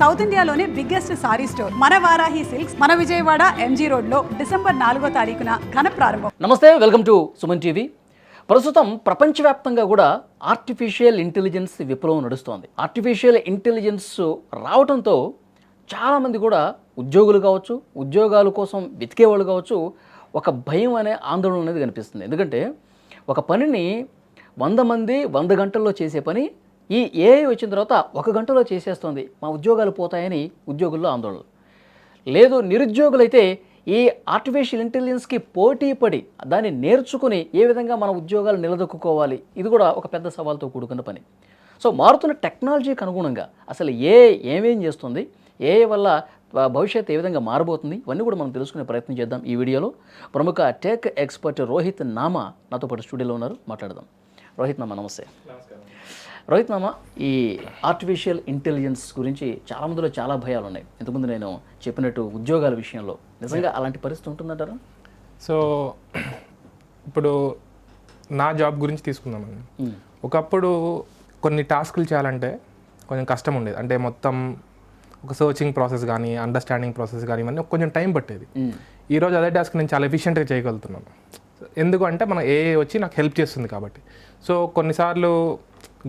South ఇండియాలోనే biggest sorry store. మన Varahi silks మన విజయవాడ ఎంజీ రోడ్లో డిసెంబర్ నాలుగో తారీఖున ఘన ప్రారంభం. నమస్తే వెల్కమ్ టు సుమన్ టీవీ. ప్రస్తుతం ప్రపంచవ్యాప్తంగా కూడా ఆర్టిఫిషియల్ ఇంటెలిజెన్స్ విప్లవం నడుస్తోంది. ఆర్టిఫిషియల్ ఇంటెలిజెన్స్ రావడంతో చాలామంది కూడా ఉద్యోగులు కావచ్చు ఉద్యోగాల కోసం వెతికేవాళ్ళు కావచ్చు ఒక భయం అనే ఆందోళన అనేది కనిపిస్తుంది. ఎందుకంటే ఒక పనిని వంద మంది వంద గంటల్లో చేసే పని ఈ ఏఐ వచ్చిన తర్వాత ఒక గంటలో చేసేస్తుంది. మా ఉద్యోగాలు పోతాయని ఉద్యోగుల్లో ఆందోళన లేదు నిరుద్యోగులైతే ఈ ఆర్టిఫిషియల్ ఇంటెలిజెన్స్కి పోటీ పడి దాన్ని నేర్చుకుని ఏ విధంగా మన ఉద్యోగాలు నిలదొక్కుకోవాలి? ఇది కూడా ఒక పెద్ద సవాల్తో కూడుకున్న పని. సో మారుతున్న టెక్నాలజీకి అనుగుణంగా అసలు ఏ ఏమేం చేస్తుంది? ఏ వల్ల భవిష్యత్తు ఏ విధంగా మారబోతుంది? ఇవన్నీ కూడా మనం తెలుసుకునే ప్రయత్నం చేద్దాం ఈ వీడియోలో. ప్రముఖ టెక్ ఎక్స్పర్ట్ రోహిత్ నామా నాతో పాటు స్టూడియోలో ఉన్నారు. మాట్లాడదాం. రోహిత్ నామా నమస్తే. రోహిత్ మామ ఈ ఆర్టిఫిషియల్ ఇంటెలిజెన్స్ గురించి చాలా మందిలో చాలా భయాలు ఉన్నాయి ఇంతకుముందు నేను చెప్పినట్టు ఉద్యోగాల విషయంలో. నిజంగా అలాంటి పరిస్థితి ఉంటుందంటారా? సో ఇప్పుడు నా జాబ్ గురించి తీసుకుందామండి ఒకప్పుడు కొన్ని టాస్కులు చేయాలంటే కొంచెం కష్టం ఉండేది. అంటే మొత్తం ఒక సర్చింగ్ ప్రాసెస్ కానీ అండర్స్టాండింగ్ ప్రాసెస్ కానీ ఇవన్నీ కొంచెం టైం పట్టేది. ఈరోజు అదే టాస్క్ నేను చాలా ఎఫిషియెంట్గా చేయగలుగుతున్నాను. ఎందుకు అంటే మన ఏ వచ్చి నాకు హెల్ప్ చేస్తుంది కాబట్టి. సో కొన్నిసార్లు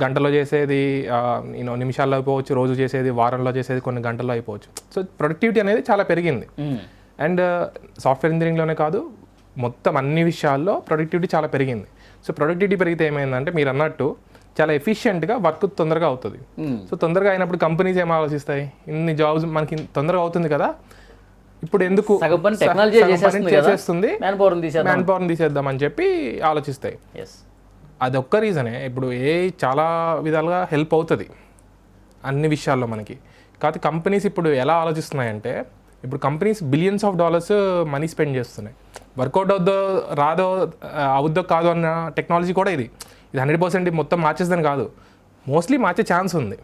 గంటలో చేసేది నేను నిమిషాల్లో అయిపోవచ్చు రోజు చేసేది వారంలో చేసేది కొన్ని గంటల్లో అయిపోవచ్చు. సో ప్రొడక్టివిటీ అనేది చాలా పెరిగింది. అండ్ సాఫ్ట్వేర్ ఇంజనీరింగ్లోనే కాదు మొత్తం అన్ని విషయాల్లో ప్రొడక్టివిటీ చాలా పెరిగింది. సో ప్రొడక్టివిటీ పెరిగితే ఏమైందంటే మీరు అన్నట్టు చాలా ఎఫిషియెంట్గా వర్క్ తొందరగా అవుతుంది. సో తొందరగా అయినప్పుడు కంపెనీస్ ఏం ఆలోచిస్తాయి? ఇన్ని జాబ్స్ మనకి తొందరగా అవుతుంది కదా? ఇప్పుడు ఎందుకు చేసేస్తుంది మ్యాన్ పవర్ తీసేద్దాం. తీసేద్దామని చెప్పి ఆలోచిస్తాయి. ఎస్ అది ఒక్క రీజనే. ఇప్పుడు ఏ చాలా విధాలుగా హెల్ప్ అవుతుంది. అన్ని విషయాల్లో మనకి. కాకపోతే కంపెనీస్ ఇప్పుడు ఎలా ఆలోచిస్తున్నాయంటే ఇప్పుడు companies billions of dollars money spend చేస్తున్నాయి. వర్కౌట్ అవుద్దో రాదో అవుద్దో కాదో అన్న టెక్నాలజీ కూడా ఇది. ఇది హండ్రెడ్ పర్సెంట్ మొత్తం మార్చేద్దని కాదు. మోస్ట్లీ మార్చే ఛాన్స్ ఉంది.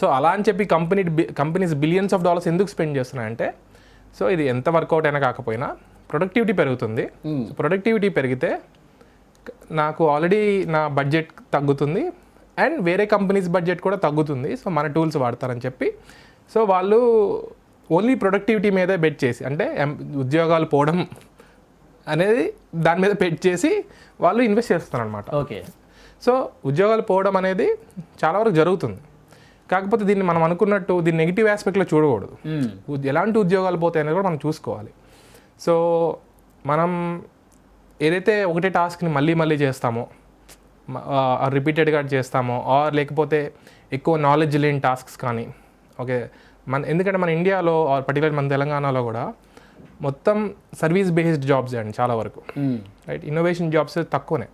సో అలా అని చెప్పి company companies billions of dollars ఎందుకు స్పెండ్ చేస్తున్నాయంటే సో ఇది ఎంత వర్కౌట్ అయినా కాకపోయినా ప్రొడక్టివిటీ పెరుగుతుంది. ప్రొడక్టివిటీ పెరిగితే నాకు ఆల్రెడీ నా బడ్జెట్ తగ్గుతుంది అండ్ వేరే కంపెనీస్ బడ్జెట్ కూడా తగ్గుతుంది. సో మన టూల్స్ వాడతారని చెప్పి. సో వాళ్ళు ఓన్లీ ప్రొడక్టివిటీ మీదే బెట్ చేసి అంటే ఉద్యోగాలు పోవడం అనేది దాని మీద బెట్ చేసి వాళ్ళు ఇన్వెస్ట్ చేస్తున్నారు అనమాట ఓకే. సో ఉద్యోగాలు పోవడం అనేది చాలా వరకు జరుగుతుంది. కాకపోతే దీన్ని మనం అనుకున్నట్టు దీన్ని నెగిటివ్ ఆస్పెక్ట్లో చూడకూడదు. ఎలాంటి ఉద్యోగాలు పోతాయి అనేది కూడా మనం చూసుకోవాలి. సో మనం ఏదైతే ఒకటే టాస్క్ని మళ్ళీ మళ్ళీ చేస్తామో రిపీటెడ్గా చేస్తామో ఆర్ లేకపోతే ఎక్కువ నాలెడ్జ్ లేని టాస్క్స్ కానీ ఓకే మన ఎందుకంటే మన ఇండియాలో ఆర్ పర్టికులర్ మన తెలంగాణలో కూడా మొత్తం సర్వీస్ బేస్డ్ జాబ్స్ అండి చాలా వరకు. రైట్ ఇన్నోవేషన్ జాబ్స్ తక్కువనే.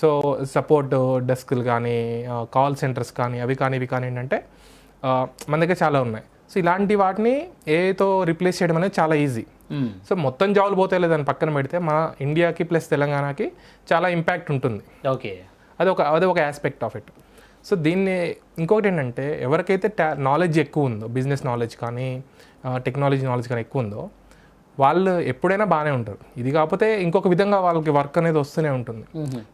సో సపోర్ట్ డెస్క్లు కానీ కాల్ సెంటర్స్ కానీ అవి కానీ ఇవి కానీ ఏంటంటే మన దగ్గర చాలా ఉన్నాయి. సో ఇలాంటి వాటిని ఏతో రిప్లేస్ చేయడం అనేది చాలా ఈజీ. సో మొత్తం జాబులు పోతే లేదని పక్కన పెడితే మన ఇండియాకి ప్లస్ తెలంగాణకి చాలా ఇంపాక్ట్ ఉంటుంది. ఓకే. అది ఒక అది ఒక ఆస్పెక్ట్ ఆఫ్ ఇట్ సో దీన్ని ఇంకొకటి ఏంటంటే ఎవరికైతే టా నాలెడ్జ్ ఎక్కువ ఉందో బిజినెస్ నాలెడ్జ్ కానీ టెక్నాలజీ నాలెడ్జ్ కానీ ఎక్కువ ఉందో వాళ్ళు ఎప్పుడైనా బాగానే ఉంటారు. ఇది కాకపోతే ఇంకొక విధంగా వాళ్ళకి వర్క్ అనేది వస్తూనే ఉంటుంది.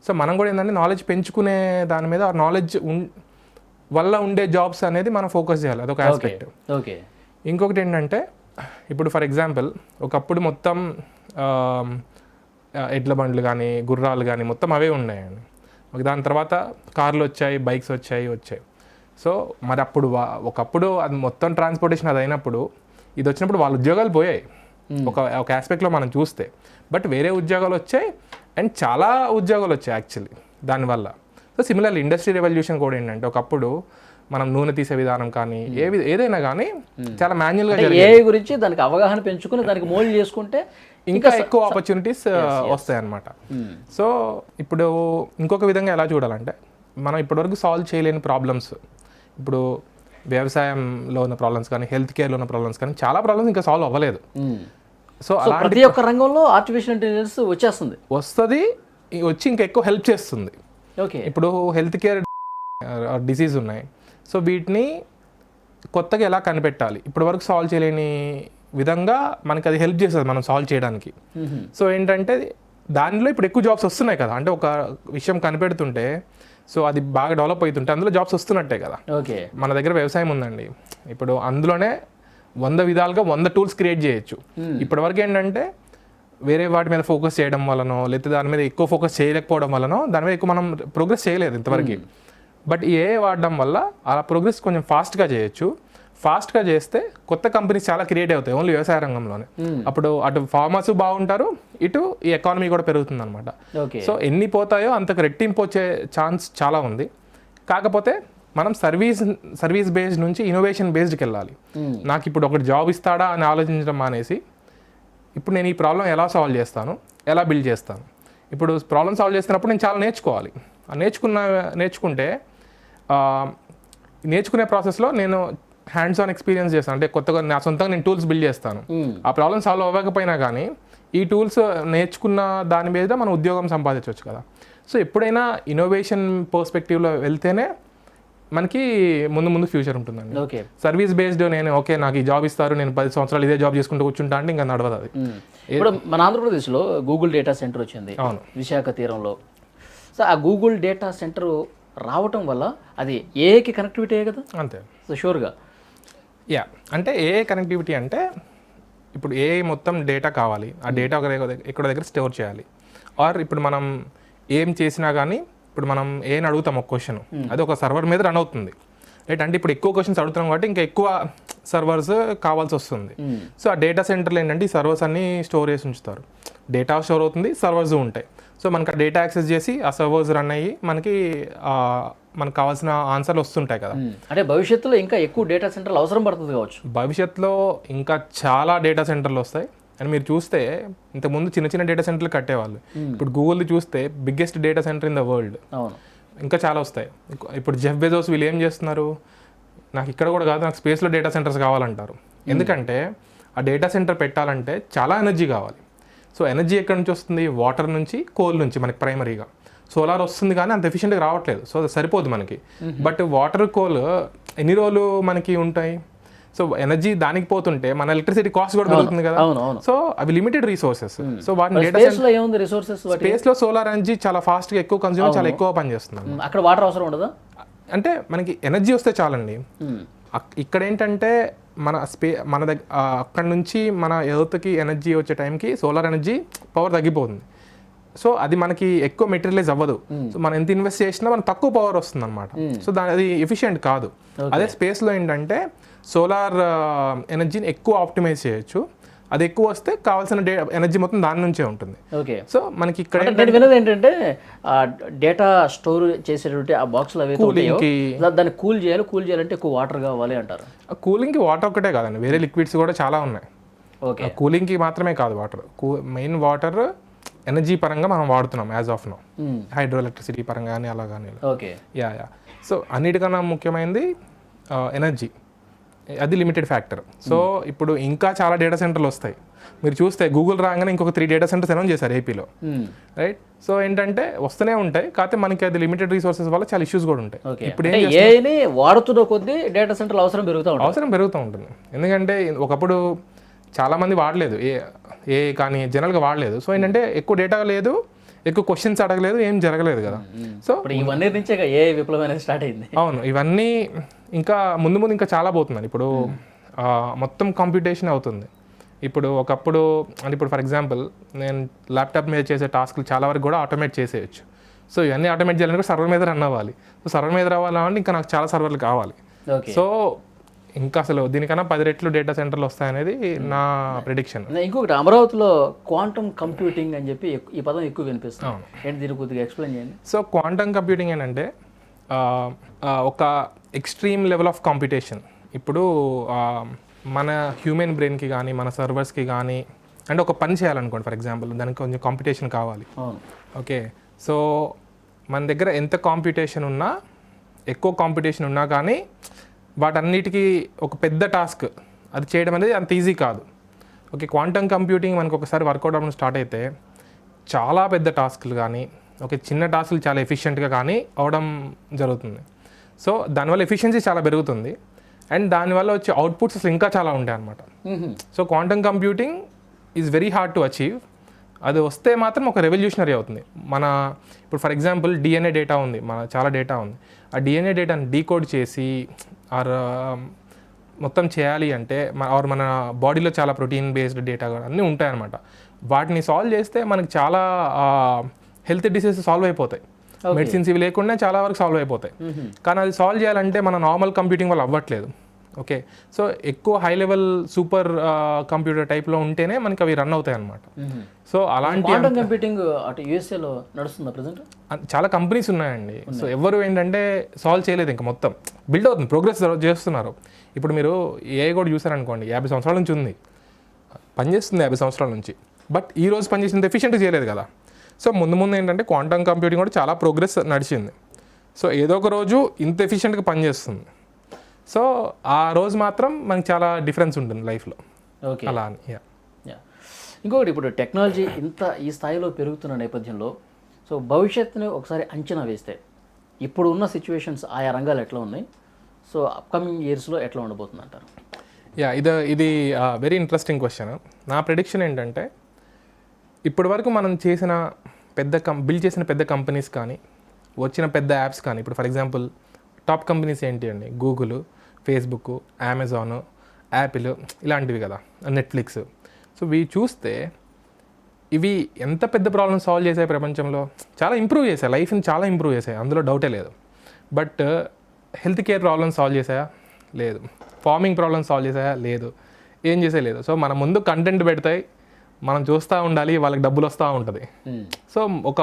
సో మనం కూడా ఏంటంటే నాలెడ్జ్ పెంచుకునే దాని మీద ఆ నాలెడ్జ్ వల్ల ఉండే జాబ్స్ అనేది మనం ఫోకస్ చేయాలి. అదొక ఆస్పెక్ట్ ఓకే ఇంకొకటి ఏంటంటే ఇప్పుడు ఫర్ ఎగ్జాంపుల్ ఒకప్పుడు మొత్తం ఎడ్ల బండ్లు కానీ గుర్రాలు కానీ మొత్తం అవే ఉన్నాయండి ఒక దాని తర్వాత కార్లు వచ్చాయి బైక్స్ వచ్చాయి వచ్చాయి. సో మరి అప్పుడు వా- ఒకప్పుడు అది మొత్తం ట్రాన్స్పోర్టేషన్ అది అయినప్పుడు ఇది వచ్చినప్పుడు వాళ్ళ ఉద్యోగాలు పోయాయి. ఒక ఒక ఆస్పెక్ట్లో మనం చూస్తే. బట్ వేరే ఉద్యోగాలు వచ్చాయి అండ్ చాలా ఉద్యోగాలు వచ్చాయి యాక్చువల్లీ దానివల్ల. సో సిమిలర్లీ ఇండస్ట్రీ రెవల్యూషన్ కూడా ఏంటంటే ఒకప్పుడు మనం నూనె తీసే విధానం కానీ ఏ ఏదైనా కానీ చాలా మాన్యువల్గా ఏఐ గురించి దానికి అవగాహన పెంచుకుని దానికి మోల్డ్ చేసుకుంటే ఇంకా ఎక్కువ ఆపర్చునిటీస్ వస్తాయి అన్నమాట సో ఇప్పుడు ఇంకొక విధంగా ఎలా చూడాలంటే మనం ఇప్పటివరకు సాల్వ్ చేయలేని ప్రాబ్లమ్స్ ఇప్పుడు వ్యవసాయంలో ఉన్న ప్రాబ్లమ్స్ కానీ హెల్త్ కేర్లో ఉన్న ప్రాబ్లమ్స్ కానీ చాలా ప్రాబ్లమ్స్ ఇంకా సాల్వ్ అవ్వలేదు. సో ప్రతి ఒక్క రంగంలో ఆర్టిఫిషియల్ ఇంటెలిజెన్స్ వచ్చేస్తుంది. వస్తుంది వచ్చి ఇంకా ఎక్కువ హెల్ప్ చేస్తుంది. ఓకే. ఇప్పుడు హెల్త్ కేర్ డిసీజ్ ఉన్నాయి. సో వీటిని కొత్తగా ఎలా కనిపెట్టాలి? ఇప్పటి వరకు సాల్వ్ చేయలేని విధంగా మనకి అది హెల్ప్ చేస్తుంది మనం సాల్వ్ చేయడానికి. సో ఏంటంటే దానిలో ఇప్పుడు ఎక్కువ జాబ్స్ వస్తున్నాయి కదా. అంటే ఒక విషయం కనిపెడుతుంటే సో అది బాగా డెవలప్ అవుతుంటే అందులో జాబ్స్ వస్తున్నట్టే కదా. ఓకే. మన దగ్గర వ్యవసాయం ఉందండి. ఇప్పుడు అందులోనే వంద విధాలుగా వంద టూల్స్ క్రియేట్ చేయొచ్చు. ఇప్పటివరకు ఏంటంటే వేరే వాటి మీద ఫోకస్ చేయడం వలనో లేకపోతే దాని మీద ఎక్కువ ఫోకస్ చేయలేకపోవడం వలనో దాని మీద ఎక్కువ మనం ప్రోగ్రెస్ చేయలేదు ఇంతవరకు. బట్ ఏ వాడడం వల్ల ఆ ప్రోగ్రెస్ కొంచెం ఫాస్ట్గా చేయొచ్చు. ఫాస్ట్గా చేస్తే కొత్త కంపెనీస్ చాలా క్రియేట్ అవుతాయి ఓన్లీ వ్యవసాయ రంగంలోనే. అప్పుడు అటు ఫార్మర్స్ బాగుంటారు ఇటు ఈ ఎకానమీ కూడా పెరుగుతుంది అనమాట సో ఎన్ని పోతాయో అంతకు రెట్టింపు వచ్చే ఛాన్స్ చాలా ఉంది. కాకపోతే మనం సర్వీస్ సర్వీస్ బేస్డ్ నుంచి ఇన్నోవేషన్ బేస్డ్కి వెళ్ళాలి. నాకు ఇప్పుడు ఒకటి జాబ్ ఇస్తాడా అని ఆలోచించడం మానేసి ఇప్పుడు నేను ఈ ప్రాబ్లం ఎలా సాల్వ్ చేస్తాను? ఎలా బిల్డ్ చేస్తాను? ఇప్పుడు ప్రాబ్లం సాల్వ్ చేస్తున్నప్పుడు నేను చాలా నేర్చుకోవాలి. ఆ నేర్చుకున్న నేర్చుకుంటే నేర్చుకునే ప్రాసెస్లో నేను హ్యాండ్స్ ఆన్ ఎక్స్పీరియన్స్ చేస్తాను. అంటే కొత్తగా నా సొంతంగా నేను టూల్స్ బిల్డ్ చేస్తాను. ఆ ప్రాబ్లం సాల్వ్ అవ్వకపోయినా కానీ ఈ టూల్స్ నేర్చుకున్న దాని మీద మనం ఉద్యోగం సంపాదించవచ్చు కదా. సో ఎప్పుడైనా ఇన్నోవేషన్ పర్స్పెక్టివ్లో వెళ్తేనే మనకి ముందు ముందు ఫ్యూచర్ ఉంటుందండి. ఓకే. సర్వీస్ బేస్డ్ నేను ఓకే నాకు ఈ జాబ్ ఇస్తారు నేను పది సంవత్సరాలు ఇదే జాబ్ చేసుకుంటూ కూర్చుంటా అంటే ఇంకా నడవదు అది. ఇప్పుడు మన ఆంధ్రప్రదేశ్లో గూగుల్ డేటా సెంటర్ వచ్చింది అవును. విశాఖ తీరంలో. సో ఆ గూగుల్ డేటా సెంటర్ రావటం వల్ల అది ఏకి కనెక్టివిటీ కదా? అంతే. సో షూర్గా యా అంటే ఏ కనెక్టివిటీ అంటే ఇప్పుడు ఏ మొత్తం డేటా కావాలి. ఆ డేటా ఒక దగ్గర ఎక్కడ దగ్గర స్టోర్ చేయాలి. ఆర్ ఇప్పుడు మనం ఏం చేసినా కానీ ఇప్పుడు మనం ఏం అడుగుతాం ఒక క్వశ్చన్ అది ఒక సర్వర్ మీద రన్ అవుతుంది. రైట్ అంటే ఇప్పుడు ఎక్కువ క్వశ్చన్స్ అడుగుతున్నాం కాబట్టి ఇంకా ఎక్కువ సర్వర్స్ కావాల్సి వస్తుంది. సో ఆ డేటా సెంటర్లో ఏంటంటే ఈ సర్వర్స్ అన్ని స్టోర్ చేసి ఉంచుతారు. డేటా స్టోర్ అవుతుంది సర్వర్స్ ఉంటాయి. సో మనకి ఆ డేటా యాక్సెస్ చేసి ఆ సర్వర్స్ రన్ అయ్యి మనకి మనకు కావాల్సిన ఆన్సర్లు వస్తుంటాయి కదా. అంటే భవిష్యత్తులో ఇంకా ఎక్కువ డేటా సెంటర్లు అవసరం పడుతుంది కావచ్చు. భవిష్యత్తులో ఇంకా చాలా డేటా సెంటర్లు వస్తాయి. అండ్ మీరు చూస్తే ఇంతకుముందు చిన్న చిన్న డేటా సెంటర్లు కట్టేవాళ్ళు. ఇప్పుడు గూగుల్ది చూస్తే biggest data centre in the world ఇంకా చాలా వస్తాయి. ఇప్పుడు జెఫ్ బెజోస్ వీళ్ళు ఏం చేస్తున్నారు? నాకు ఇక్కడ కూడా కాదు నాకు స్పేస్లో డేటా సెంటర్స్ కావాలంటారు. ఎందుకంటే ఆ డేటా సెంటర్ పెట్టాలంటే చాలా ఎనర్జీ కావాలి. సో ఎనర్జీ ఎక్కడి నుంచి వస్తుంది? వాటర్ నుంచి కోల్ నుంచి మనకి ప్రైమరీగా సోలార్ వస్తుంది కానీ అంత ఎఫిషియెంట్గా రావట్లేదు. సో అది సరిపోదు మనకి. బట్ వాటర్ కోల్ ఎన్ని రోజులు మనకి ఉంటాయి? సో ఎనర్జీ దానికి పోతుంటే మన ఎలక్ట్రిసిటీ కాస్ట్ కూడా పెరుగుతుంది కదా. సో అవి లిమిటెడ్ రీసోర్సెస్ సో వాటిని డేటా రిసోర్సెస్ స్పేస్లో సోలార్ ఎనర్జీ చాలా ఫాస్ట్గా ఎక్కువ కన్జ్యూమ్ చాలా ఎక్కువ పనిచేస్తుంది. అక్కడ వాటర్ అవసరం ఉండదా? అంటే మనకి ఎనర్జీ వస్తే చాలండి. అక్- ఇక్కడ ఏంటంటే మన స్పే మన దగ్గర అక్కడ నుంచి మన ఎర్త్కి ఎనర్జీ వచ్చే టైంకి సోలార్ ఎనర్జీ పవర్ తగ్గిపోతుంది. సో అది మనకి ఎక్కువ మెటీరియలైజ్ అవ్వదు. సో మనం ఎంత ఇన్వెస్ట్ చేసినా మనకు తక్కువ పవర్ వస్తుంది అనమాట సో దాని అది ఎఫిషియెంట్ కాదు. అదే స్పేస్లో ఏంటంటే సోలార్ ఎనర్జీని ఎక్కువ ఆప్టిమైజ్ చేయొచ్చు. అది ఎక్కువ వస్తే కావాల్సిన డే ఎనర్జీ మొత్తం దాని నుంచే ఉంటుంది. ఓకే. సో మనకి ఇక్కడ అంటే నేను విన్నది ఏంటంటే డేటా స్టోర్ చేసేటువంటి ఆ బాక్స్లు దా- దాన్ని కూల్ చేయాలి కూల్ చేయాలంటే ఎక్కువ వాటర్ కావాలి అంటారు. కూలింగ్కి వాటర్ ఒకటే కాదండి వేరే లిక్విడ్స్ కూడా చాలా ఉన్నాయి. ఓకే. కూలింగ్కి మాత్రమే కాదు వాటర్. కూ మెయిన్ వాటర్ ఎనర్జీ పరంగా మనం వాడుతున్నాం as of now. Hydro electricity పరంగా కానీ అలా కానీ. ఓకే. Yeah yeah. సో అన్నిటికన్నా ముఖ్యమైనది ఎనర్జీ. అది లిమిటెడ్ ఫ్యాక్టర్ సో ఇప్పుడు ఇంకా చాలా డేటా సెంటర్లు వస్తాయి. మీరు చూస్తే గూగుల్ రాగానే ఇంకొక త్రీ డేటా సెంటర్స్ అనౌన్స్ చేశారు ఏపీలో రైట్ సో ఏంటంటే వస్తూనే ఉంటాయి. కాకపోతే మనకి అది లిమిటెడ్ రిసోర్సెస్ వల్ల చాలా ఇష్యూస్ కూడా ఉంటాయి. ఇప్పుడు వాడుతున్న కొద్దీ డేటా సెంటర్లు అవసరం పెరుగుతూ ఉంటుంది. అవసరం పెరుగుతూ ఉంటుంది. ఎందుకంటే ఒకప్పుడు చాలా మంది వాడలేదు. ఏ ఏ కానీ జనరల్గా వాడలేదు. సో ఏంటంటే ఎక్కువ డేటా లేదు. ఎక్కువ క్వశ్చన్స్ అడగలేదు ఏం జరగలేదు కదా. సో ఇవన్నీ నుంచే ఏ విప్లవం స్టార్ట్ అయింది. అవును ఇవన్నీ ఇంకా ముందు ముందు ఇంకా చాలా పోతుందండి ఇప్పుడు మొత్తం కంప్యూటేషన్ అవుతుంది. ఇప్పుడు ఒకప్పుడు అంటే ఇప్పుడు ఫర్ ఎగ్జాంపుల్ నేను ల్యాప్టాప్ మీద చేసే టాస్క్లు చాలా వరకు కూడా ఆటోమేట్ చేసేయచ్చు. సో ఇవన్నీ ఆటోమేట్ చేయాలంటే సర్వర్ మీద రన్ అవ్వాలి. సో సర్వర్ మీద రావాలంటే ఇంకా నాకు చాలా సర్వర్లు కావాలి. సో ఇంకా అసలు దీనికన్నా పది రెట్లు డేటా సెంటర్లు వస్తాయనేది నా ప్రిడిక్షన్ ఇంకొకటి అమరావతిలో క్వాంటమ్ కంప్యూటింగ్ అని చెప్పి ఈ పదం ఎక్కువ వినిపిస్తుంది. ఏంటి దీని కొద్దిగా ఎక్స్ప్లెయిన్ చేయండి? సో క్వాంటమ్ కంప్యూటింగ్ ఏంటంటే ఒక ఎక్స్ట్రీమ్ లెవెల్ ఆఫ్ కాంపిటీషన్ ఇప్పుడు మన హ్యూమన్ బ్రెయిన్కి కానీ మన సర్వర్స్కి కానీ అంటే ఒక పని చేయాలనుకోండి ఫర్ ఎగ్జాంపుల్ దానికి కొంచెం కాంపిటీషన్ కావాలి. ఓకే. సో మన దగ్గర ఎంత కాంపిటీషన్ ఉన్నా ఎక్కువ కాంపిటీషన్ ఉన్నా కానీ వాటన్నిటికీ ఒక పెద్ద టాస్క్. అది చేయడం అనేది అంత ఈజీ కాదు. ఓకే క్వాంటమ్ కంప్యూటింగ్ మనకు ఒకసారి వర్కౌట్ అవ్వడం స్టార్ట్ అయితే చాలా పెద్ద టాస్క్లు కానీ ఓకే చిన్న టాస్క్లు చాలా ఎఫిషియెంట్గా కానీ అవడం జరుగుతుంది. సో దానివల్ల ఎఫిషియన్సీ చాలా పెరుగుతుంది. అండ్ దానివల్ల వచ్చే అవుట్పుట్స్ అసలు ఇంకా చాలా ఉంటాయి అన్నమాట మ్మ్. So quantum computing is very hard to achieve. అది వస్తే మాత్రం ఒక రెవల్యూషనరీ అవుతుంది. మన ఇప్పుడు ఫర్ ఎగ్జాంపుల్ డిఎన్ఏ డేటా ఉంది. మన చాలా డేటా ఉంది. ఆ డిఎన్ఏ డేటాని డీకోడ్ చేసి ఆర్ మొత్తం చేయాలి అంటే మన ఆర్ మన బాడీలో చాలా ప్రోటీన్ బేస్డ్ డేటా అన్నీ ఉంటాయన్నమాట. వాటిని సాల్వ్ చేస్తే మనకి చాలా హెల్త్ డిసీజెస్ సాల్వ్ అయిపోతాయి. మెడిసిన్స్ ఇవి లేకుండా చాలా వరకు సాల్వ్ అయిపోతాయి. కానీ అది సాల్వ్ చేయాలంటే మన నార్మల్ కంప్యూటింగ్ వల్ల అవ్వట్లేదు. ఓకే. సో ఎక్కువ హై లెవెల్ సూపర్ కంప్యూటర్ టైప్లో ఉంటేనే మనకి అవి రన్ అవుతాయి అనమాట సో అలాంటి కంప్యూటింగ్ అటు యూఎస్ఏలో నడుస్తుందా ప్రజెంట్ చాలా కంపెనీస్ ఉన్నాయండి. సో ఎవరు ఏంటంటే సాల్వ్ చేయలేదు ఇంకా మొత్తం. బిల్డ్ అవుతుంది ప్రోగ్రెస్ చేస్తున్నారు. ఇప్పుడు మీరు ఏ కూడా చూసారనుకోండి యాభై సంవత్సరాల నుంచి ఉంది. పనిచేస్తుంది యాభై సంవత్సరాల నుంచి. బట్ ఈ రోజు పనిచేసింది ఎఫిషియెంట్ చేయలేదు కదా. సో ముందు ముందు ఏంటంటే క్వాంటమ్ కంప్యూటింగ్ కూడా చాలా ప్రోగ్రెస్ నడిచింది. సో ఏదో ఒక రోజు ఇంత ఎఫిషియెంట్గా పనిచేస్తుంది. సో ఆ రోజు మాత్రం మనకి చాలా డిఫరెన్స్ ఉంటుంది లైఫ్లో. ఓకే. అలా అని. యా. ఇంకొకటి ఇప్పుడు టెక్నాలజీ ఇంత ఈ స్థాయిలో పెరుగుతున్న నేపథ్యంలో సో భవిష్యత్తుని ఒకసారి అంచనా వేస్తే ఇప్పుడు ఉన్న సిచ్యువేషన్స్ ఆయా రంగాలు ఎట్లా ఉన్నాయి? సో అప్కమింగ్ ఇయర్స్లో ఎట్లా ఉండబోతుంది అంటారు యా ఇది ఇది వెరీ ఇంట్రెస్టింగ్ క్వశ్చన్ నా ప్రిడిక్షన్ ఏంటంటే ఇప్పటి వరకు మనం చేసిన పెద్ద కం బిల్డ్ చేసిన పెద్ద కంపెనీస్ కానీ వచ్చిన పెద్ద యాప్స్ కానీ ఇప్పుడు ఫర్ ఎగ్జాంపుల్ టాప్ కంపెనీస్ ఏంటి అండి? గూగుల్ ఫేస్బుక్ అమెజాన్ యాపిల్ ఇలాంటివి కదా నెట్ఫ్లిక్స్ సో ఇవి చూస్తే ఇవి ఎంత పెద్ద ప్రాబ్లమ్ సాల్వ్ చేసాయి ప్రపంచంలో? చాలా ఇంప్రూవ్ చేశాయి. లైఫ్ని చాలా ఇంప్రూవ్ చేశాయి. అందులో డౌటే లేదు. But health care problems solve చేసాయా లేదు. ఫార్మింగ్ ప్రాబ్లమ్స్ సాల్వ్ చేసాయా లేదు. ఏం చేసే లేదు. సో మన ముందు కంటెంట్ పెడతాయి. మనం చూస్తూ ఉండాలి. వాళ్ళకి డబ్బులు వస్తూ ఉంటుంది. సో ఒక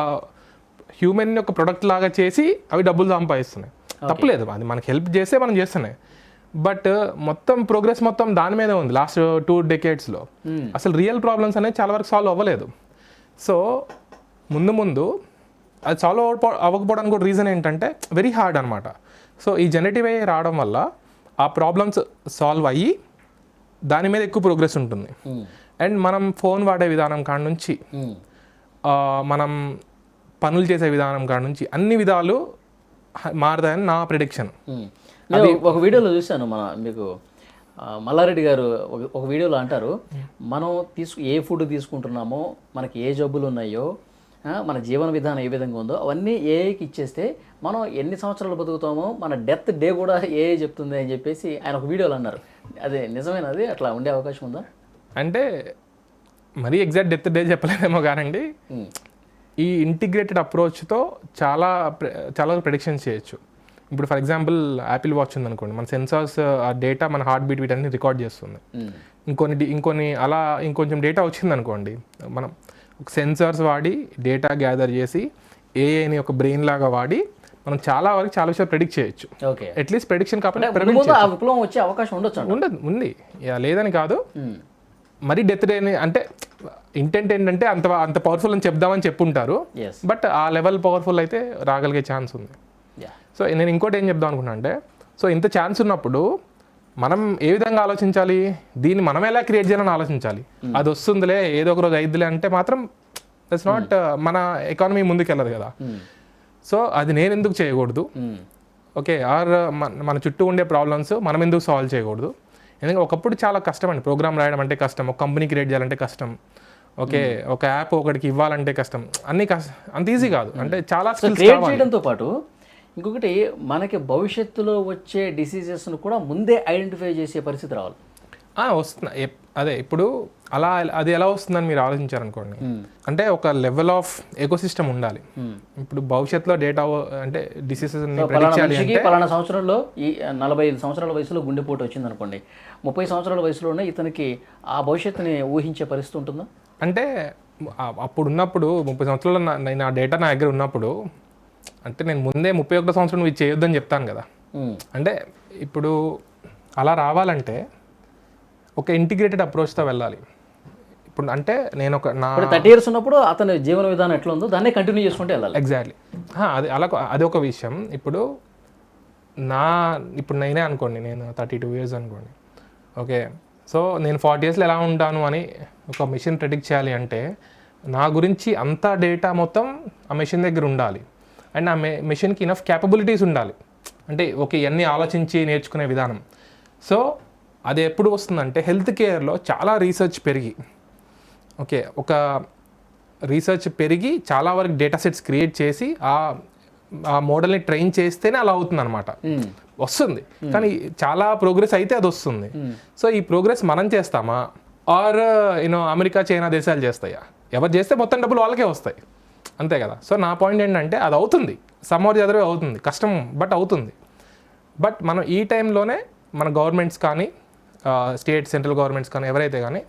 హ్యూమన్ ఒక ప్రొడక్ట్ లాగా చేసి అవి డబ్బులు సంపాదిస్తున్నాయి. తప్పులేదు. అది మనకి హెల్ప్ చేస్తే మనం చేస్తున్నాయి. బట్ మొత్తం ప్రోగ్రెస్ మొత్తం దాని మీదే ఉంది లాస్ట్ టూ డెకేడ్స్లో అసలు రియల్ ప్రాబ్లమ్స్ అనేది చాలా వరకు సాల్వ్ అవ్వలేదు. సో ముందు ముందు అది సాల్వ్ అవ్వకపో అవ్వకపోవడానికి కూడా రీజన్ ఏంటంటే వెరీ హార్డ్ అనమాట సో ఈ జెనెటివ్ ఏ రావడం వల్ల ఆ ప్రాబ్లమ్స్ సాల్వ్ అయ్యి దాని మీద ఎక్కువ ప్రోగ్రెస్ ఉంటుంది. అండ్ మనం ఫోన్ వాడే విధానం కాడ నుంచి ఆ, మనం పనులు చేసే విధానం కాడ నుంచి అన్ని విధాలు మారుతాయని నా ప్రిడిక్షన్ నేను ఒక వీడియోలో చూశాను మన మీకు మల్లారెడ్డి గారు ఒక వీడియోలో అంటారు మనం తీసుకు ఏ ఫుడ్ తీసుకుంటున్నామో మనకి ఏ జబ్బులు ఉన్నాయో మన జీవన విధానం ఏ విధంగా ఉందో అవన్నీ ఏఐకి ఇచ్చేస్తే మనం ఎన్ని సంవత్సరాలు బతుకుతామో మన డెత్ డే కూడా ఏ చెప్తుంది అని చెప్పేసి ఆయన ఒక వీడియోలో అన్నారు. అదే నిజమేనది అట్లా ఉండే అవకాశం ఉందా? అంటే మరీ ఎగ్జాక్ట్ డెత్ డే చెప్పలేదేమో కానండి. ఈ ఇంటిగ్రేటెడ్ అప్రోచ్తో చాలా చాలా ప్రిడిక్షన్స్ చేయొచ్చు. ఇప్పుడు ఫర్ ఎగ్జాంపుల్ యాపిల్ వాచ్ ఉందనుకోండి మన సెన్సార్స్ ఆ డేటా మన హార్ట్ బీట్ వీటన్ని రికార్డ్ చేస్తుంది. ఉమ్. ఇంకొన్ని డి- ఇంకొన్ని అలా ఇంకొంచెం డేటా వచ్చిందనుకోండి మనం సెన్సార్స్ వాడి డేటా గ్యాదర్ చేసి ఏఐని ఒక బ్రెయిన్ లాగా వాడి మనం చాలా వరకు చాలా విషయాలు ప్రెడిక్ట్ చేయొచ్చు. ఓకే అట్లీస్ట్ ప్రెడిక్షన్ కాకపోతే విప్లవం వచ్చే అవకాశం ఉండొచ్చు. ఉండదు ఉంది. లేదని కాదు. మరి డెత్ డేని అంటే ఇంటెంట్ ఏంటంటే అంత అంత పవర్ఫుల్ అని చెప్దామని చెప్పుంటారు. బట్ ఆ లెవెల్ పవర్ఫుల్ అయితే రాగలిగే ఛాన్స్ ఉంది. సో నేను ఇంకోటి ఏం చెప్దాం అనుకున్నా అంటే సో ఇంత ఛాన్స్ ఉన్నప్పుడు మనం ఏ విధంగా ఆలోచించాలి? దీన్ని మనం ఎలా క్రియేట్ చేయాలని ఆలోచించాలి? అది వస్తుందిలే ఏదో ఒక రోజు అయిద్దిలే అంటే మాత్రం దట్స్ నాట్ మన ఎకానమీ ముందుకెళ్ళదు కదా. సో అది నేను ఎందుకు చేయకూడదు. ఓకే ఆర్ మన మన చుట్టూ ఉండే ప్రాబ్లమ్స్ మనం ఎందుకు సాల్వ్ చేయకూడదు? ఎందుకంటే ఒకప్పుడు చాలా కష్టం అండి. ప్రోగ్రామ్ రాయడం అంటే కష్టం ఒక కంపెనీ క్రియేట్ చేయాలంటే కష్టం ఓకే ఒక యాప్ ఒకటికి ఇవ్వాలంటే కష్టం అన్ని కష్టం అంత ఈజీ కాదు. అంటే చాలా స్కిల్స్ చేయడంతో పాటు ఇంకొకటి మనకి భవిష్యత్తులో వచ్చే డిసీజెస్ను కూడా ముందే ఐడెంటిఫై చేసే పరిస్థితి రావాలి. వస్తున్నా. ఎప్- అదే ఇప్పుడు అలా అది ఎలా వస్తుందని మీరు ఆలోచించారనుకోండి. అంటే ఒక లెవెల్ ఆఫ్ ఎకోసిస్టమ్ ఉండాలి. ఇప్పుడు భవిష్యత్తులో డేటా అంటే డిసీజెస్ పలానా సంవత్సరంలో ఈ నలభై ఐదు సంవత్సరాల వయసులో గుండెపోటు వచ్చింది అనుకోండి ముప్పై సంవత్సరాల వయసులోనే ఇతనికి ఆ భవిష్యత్తుని ఊహించే పరిస్థితి ఉంటుందా? అంటే అప్పుడు ఉన్నప్పుడు ముప్పై సంవత్సరాలు నా డేటా నా దగ్గర ఉన్నప్పుడు అంటే నేను ముందే ముప్పై ఒకటో సంవత్సరం ఇది చేయొద్దని చెప్తాను కదా. అంటే ఇప్పుడు అలా రావాలంటే ఒక ఇంటిగ్రేటెడ్ అప్రోచ్తో వెళ్ళాలి. ఇప్పుడు అంటే నేను ఒక నా థర్టీ ఇయర్స్ ఉన్నప్పుడు అతని జీవన విధానం ఎట్లా ఉందో దాన్నే కంటిన్యూ చేసుకుంటూ వెళ్ళాలి. ఎగ్జాక్ట్లీ అది అలా అది ఒక విషయం. ఇప్పుడు నా ఇప్పుడు నేనే అనుకోండి నేను థర్టీ టూ ఇయర్స్ అనుకోండి. ఓకే. సో నేను ఫార్టీ ఇయర్స్లో ఎలా ఉంటాను అని ఒక మెషిన్ ప్రెడిక్ట్ చేయాలి అంటే నా గురించి అంత డేటా మొత్తం ఆ మెషిన్ దగ్గర ఉండాలి. అండ్ ఆ మె మెషిన్కి ఇనఫ్ క్యాపబిలిటీస్ ఉండాలి. అంటే ఓకే ఇవన్నీ ఆలోచించి నేర్చుకునే విధానం. సో అది ఎప్పుడు వస్తుందంటే హెల్త్ కేర్లో చాలా రీసెర్చ్ పెరిగి. ఓకే ఒక రీసెర్చ్ పెరిగి చాలా వరకు డేటా సెట్స్ క్రియేట్ చేసి ఆ ఆ మోడల్ని ట్రైన్ చేస్తేనే అలా అవుతుంది అనమాట వస్తుంది. కానీ చాలా ప్రోగ్రెస్ అయితే అది వస్తుంది. సో ఈ ప్రోగ్రెస్ మనం చేస్తామా? ఆర్ యూనో అమెరికా చైనా దేశాలు చేస్తాయా? ఎవరు చేస్తే మొత్తం డబ్బులు వాళ్ళకే వస్తాయి. అంతే కదా. సో నా పాయింట్ ఏంటంటే అది అవుతుంది. సమ్మర్ చదివే అవుతుంది. కష్టం బట్ అవుతుంది. బట్ మనం ఈ టైంలోనే మన గవర్నమెంట్స్ కానీ స్టేట్ సెంట్రల్ గవర్నమెంట్స్ కానీ ఎవరైతే కానీ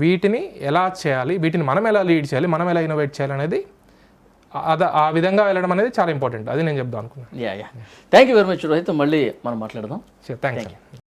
వీటిని ఎలా చేయాలి వీటిని మనం ఎలా లీడ్ చేయాలి మనం ఎలా ఇన్నోవేట్ చేయాలి అనేది అద ఆ విధంగా వెళ్ళడం అనేది చాలా ఇంపార్టెంట్ అది నేను చెప్దాం అనుకున్నాను yeah yeah thank you very much Rohit మళ్ళీ మనం మాట్లాడదాం. థ్యాంక్స్